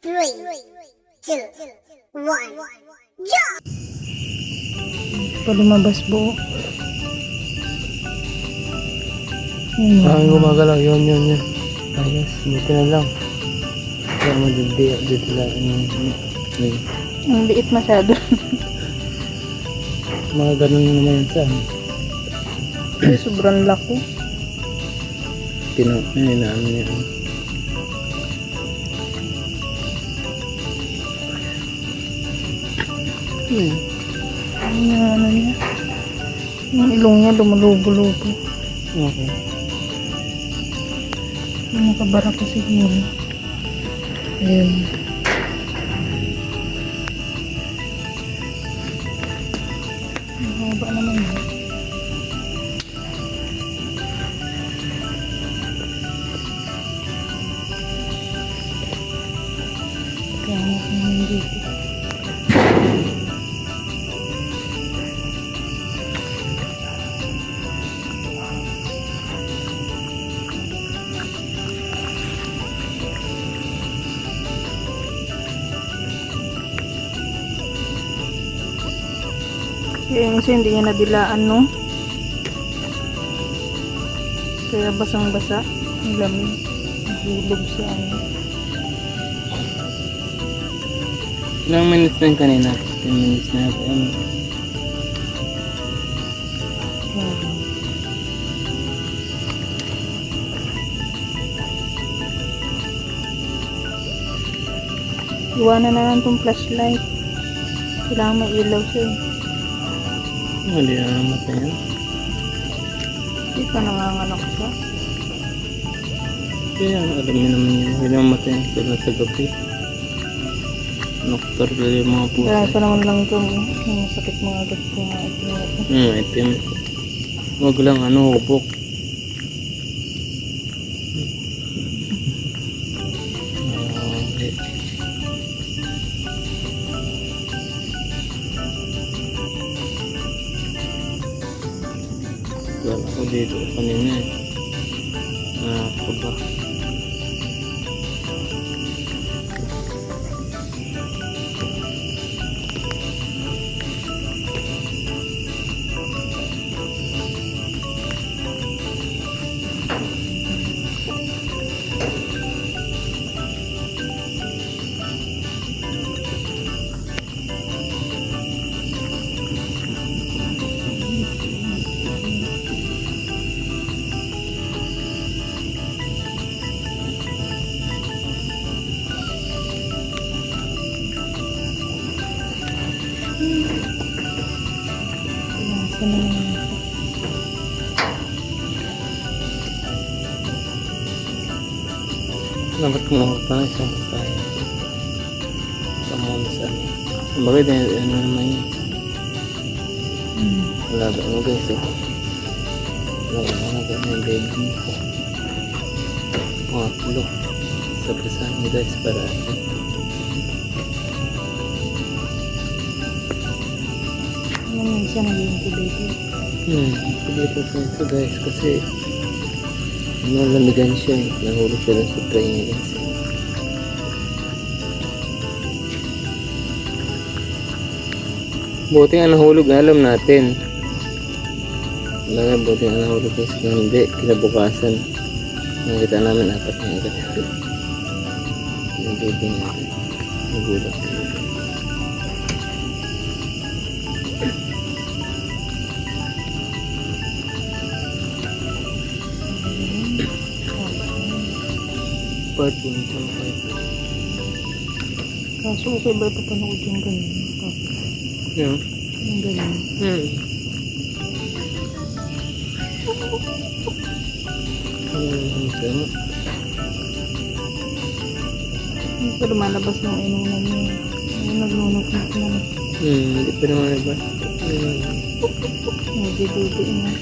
Three, two, one, jump! Pa lumabas buo. Yun, Ah, gumagalaw. Yun, yun, yun. Ayos. Buti na lang. Kaya madidi. Dito lang. Yung, yung, ang liit masyado. mga ganun naman yun sa. Ay, sobrang laki. Pino, yun, inaano niya. Ano yung ano niya? Yung ilong niya lumulubo-lubo. Okay. Yung nakabara ko siguro. Ayun. Ang haba naman yun. Yung isa hindi niya nadilaan, no? Kaya basang-basa. Ang lamig. Nahulog siya. Ano. Ilang minutes na yun kanina? 10 minutes na yata. Ano? Iwanan na lang tong flashlight. Kailangan may ilaw siya. eh. Hindi na namatay yan. Hindi pa nanganganak siya. Kaya alam niyo naman yun. Hindi namatay yan sila sa gabi. Nocturnal yung mga pusa. Kaya pa naman lang itong yung sakit mga ito. Hmm, itim. Huwag lang ano, hubok. Ah, ako kumuha pa ng isang tayo. Sa muna sa. Bakit ano naman yun? Wala ba ano guys oh. Wala ba ano ba yung baby Oh, look. Sabrasan mo guys para ano. Ano yun siya nag-incubate. Hmm, dito sa ito guys kasi nalamigan siya eh. Nahulog siya dun sa tray niya guys. Buti nga nahulog, alam natin. Wala nga, buti nga nahulog guys. Kung hindi, kinabukasan. Nakita namin apat na agad. Baby niya. Nagulat. Part 1 sa part Kaso okay ba ipapanood yung ganyan? Yeah. Yung ganyan. Hmm. Hmm. Hindi pa lumalabas ng inunan niya. Ayun, naglunok na siya. Hmm, hindi pa iba. Hmm. Nagdiduti na.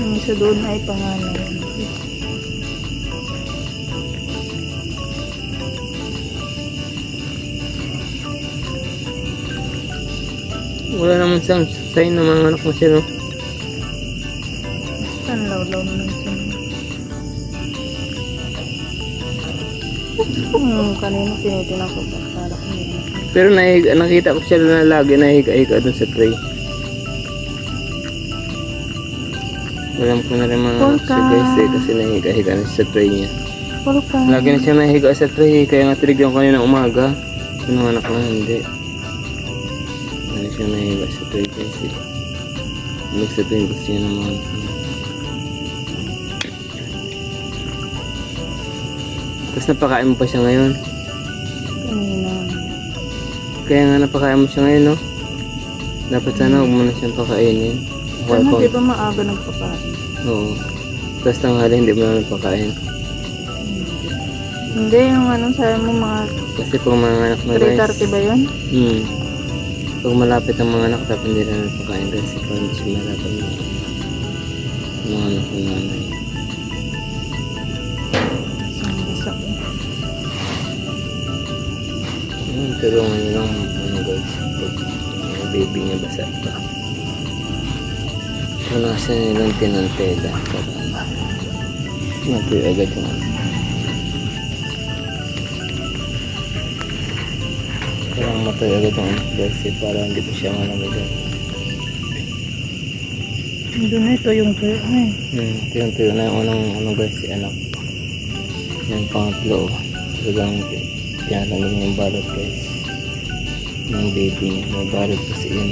Yung isa doon ay panganay. Wala naman siyang sign na mga anak mo siya, no? Basta ang law-law naman siya. Hmm, kanina tinitinang ko pa. Kala ko yun. Pero nahig, nakita ko siya na lagi nahiga-higa doon sa tray. Alam ko na rin mga siya guys eh, kasi nahiga-higa na siya sa tray niya. Lagi na siya nahiga sa tray, kaya nga tinigyan ko kanina umaga. Yung anak na hindi. Lagi siya nahiga sa tray guys. Ibig sabihin gusto niya ng mga anak niya. Tapos napakain mo pa siya ngayon. Kanina. Kaya nga napakain mo siya ngayon, no? Dapat sana huwag mo na siyang pakainin. Ano, di ba maaga nagpakain? Oo. Tapos tanghali hindi mo na nagpakain. Hindi, yung ano, sabi mo mga Kasi pag mga anak na guys, 3.30 ba yun? hmm, pag malapit ang mga anak, dapat hindi na nagpakain kasi pag siya malapit ng mga anak ng nanay. Hmm, tulungan niyo lang ano guys, pag ang baby niya basa pa. Punasan nilang tinantela para matuyo agad yung ano. Parang matuyo agad yung anak guys eh, para hindi pa siya malamig. Doon ito yung tuyo na eh. Hmm, tuyo-tuyo na yung unang ano guys, si anak. Yung pangatlo, talagang tinatanggal yung balot guys. Yung baby niya, may balot kasi yun.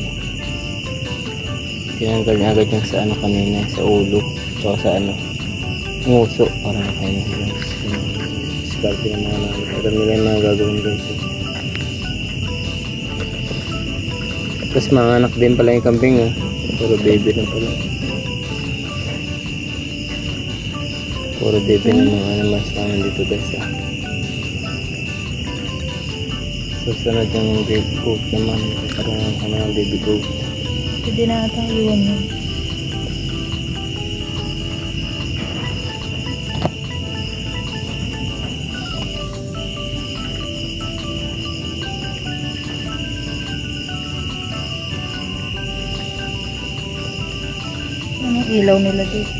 Tinanggal niya agad yung sa ano kanina, sa ulo, tsaka sa ano, nguso, para makain niya guys. Yung Diskarte ng mga namin. Alam nila yung mga gagawin guys. eh. Tapos mga anak din pala yung kambing ah. Puro baby na pala. Puro baby na mga animals namin dito guys ah. Susunod yung baby goat naman. Karoon kami ng baby goat. Hindi na ata iwan yun. Ilaw nila dito?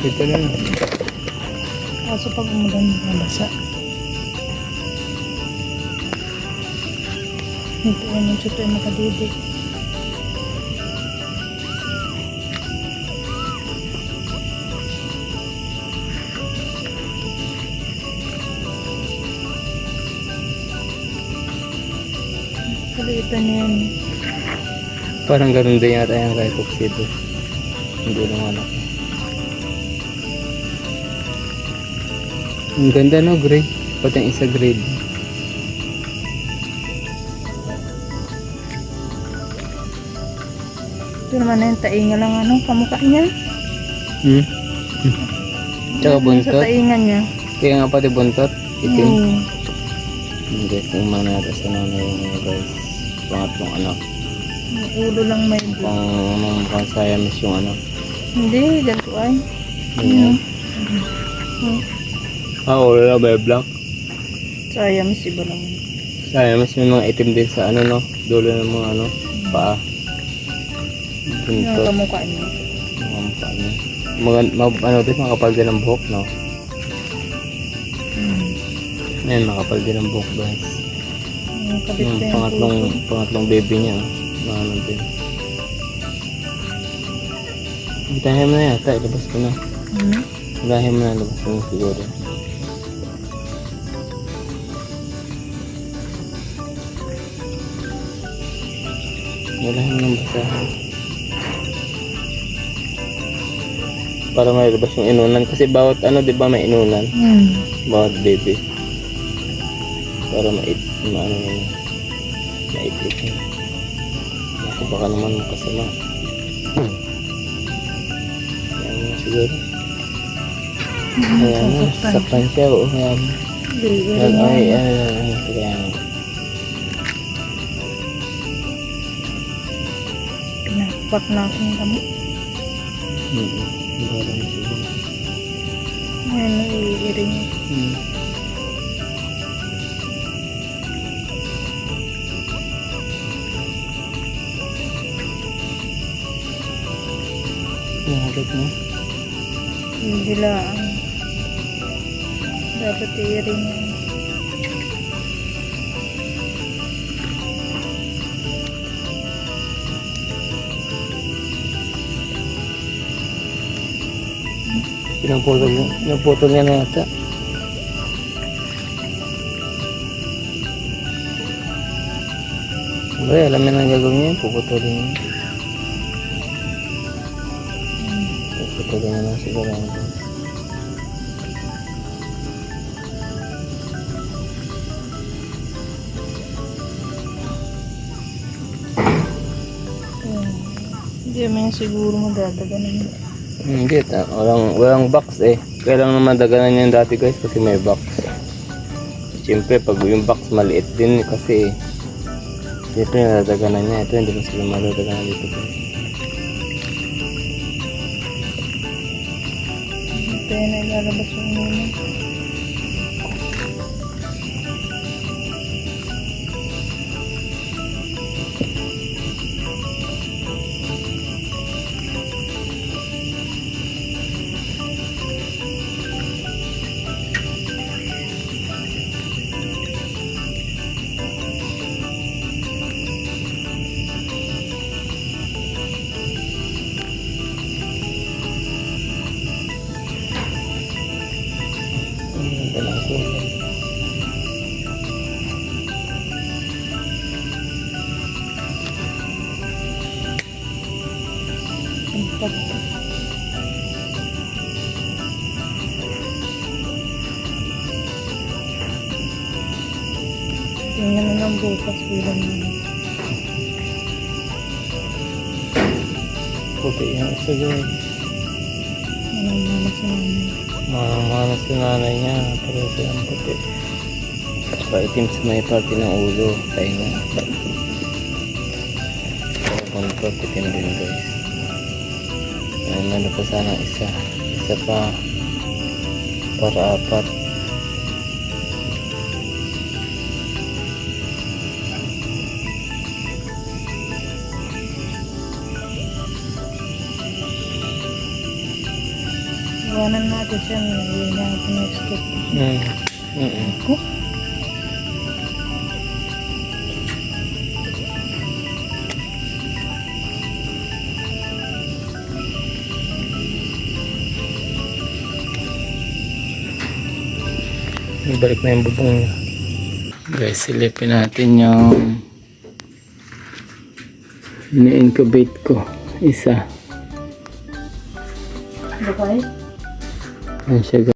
Dito na. Kaso pag umulan, mabasa. Ito yan yung chuto yung makadidik. Kalitan niya yan. Parang ganun din yata yung kay Tuxedo. Hindi lang anak. Ang ganda no, grade. Pati yung isa grade. Ito naman na yung tainga lang ano, kamukha niya. Hmm? Tsaka Sa buntot. taingan niya. Kaya nga pati buntot. Itim. Guys, yung mga natin sa nanay mga guys. Pangatlong anak. Ulo lang may. Pang, pang, pang Siamese yung ano. Hindi, ganito ay. Yun. Hmm. Ah, wala na may black. Sayang, iba lang. Siamese may mga itim din sa ano no. Dulo ng mga ano. Paa. Yung kamukha niya. Mga mukha niya. Mga, ano din, makapal din ang buhok, no? Ayan, makapal din ang buhok, guys. Yung pangatlong, pangatlong baby niya, ano din. Hitahin mo na yata, ilabas ko na. Hmm. Hilahin mo na, ilabas ko na siguro. Hilahin mo ng basahan. Para may labas yung inunan. Kasi bawat ano, di ba may inunan? Hmm. bawat baby para mait maano yun maitlik yun ako baka naman makasama hmm. yan mo siguro ayan na saktan siya oo yan Dili, yan dili. ay ay ay ay kaya nga Pinapak na ako ng kamo. hmm bala na siguro Ayun, naiiri niya. hmm Nahagat mo? Hindi lang. Dapat i-ring yan. Pinaputol niya. Pinaputol niya na yata. Ba, alam mo na ang gagawin niya. Puputulin niya. Niya na siguro. ang. Hmm. Hindi naman siguro madadaganan yun. Hindi, ta- walang, walang box eh. Kaya lang naman daganan yan dati guys kasi may box. Siyempre, pag yung box maliit din kasi dito nadadaganan niya. Ito hindi ko sila madadaganan dito guys. Kaya na ilalabas yung muna. Tingnan na lang bukas bilang yun. Puti yung isa guys. Anong mama sa nanay. Mahal si nanay niya. Pero siya ang puti. Paitim sa may parte ng ulo. Tayo na. Pero kung puti din guys. Ay, ano pa sana isa. Isa pa. Para apat. Iwanan natin siya. Hindi na ako na-skip. Mm. Mm Oh. Ibalik na yung bubong niya. Guys, silipin natin yung ni-incubate ko. Isa. Bakay? Yan siya guys.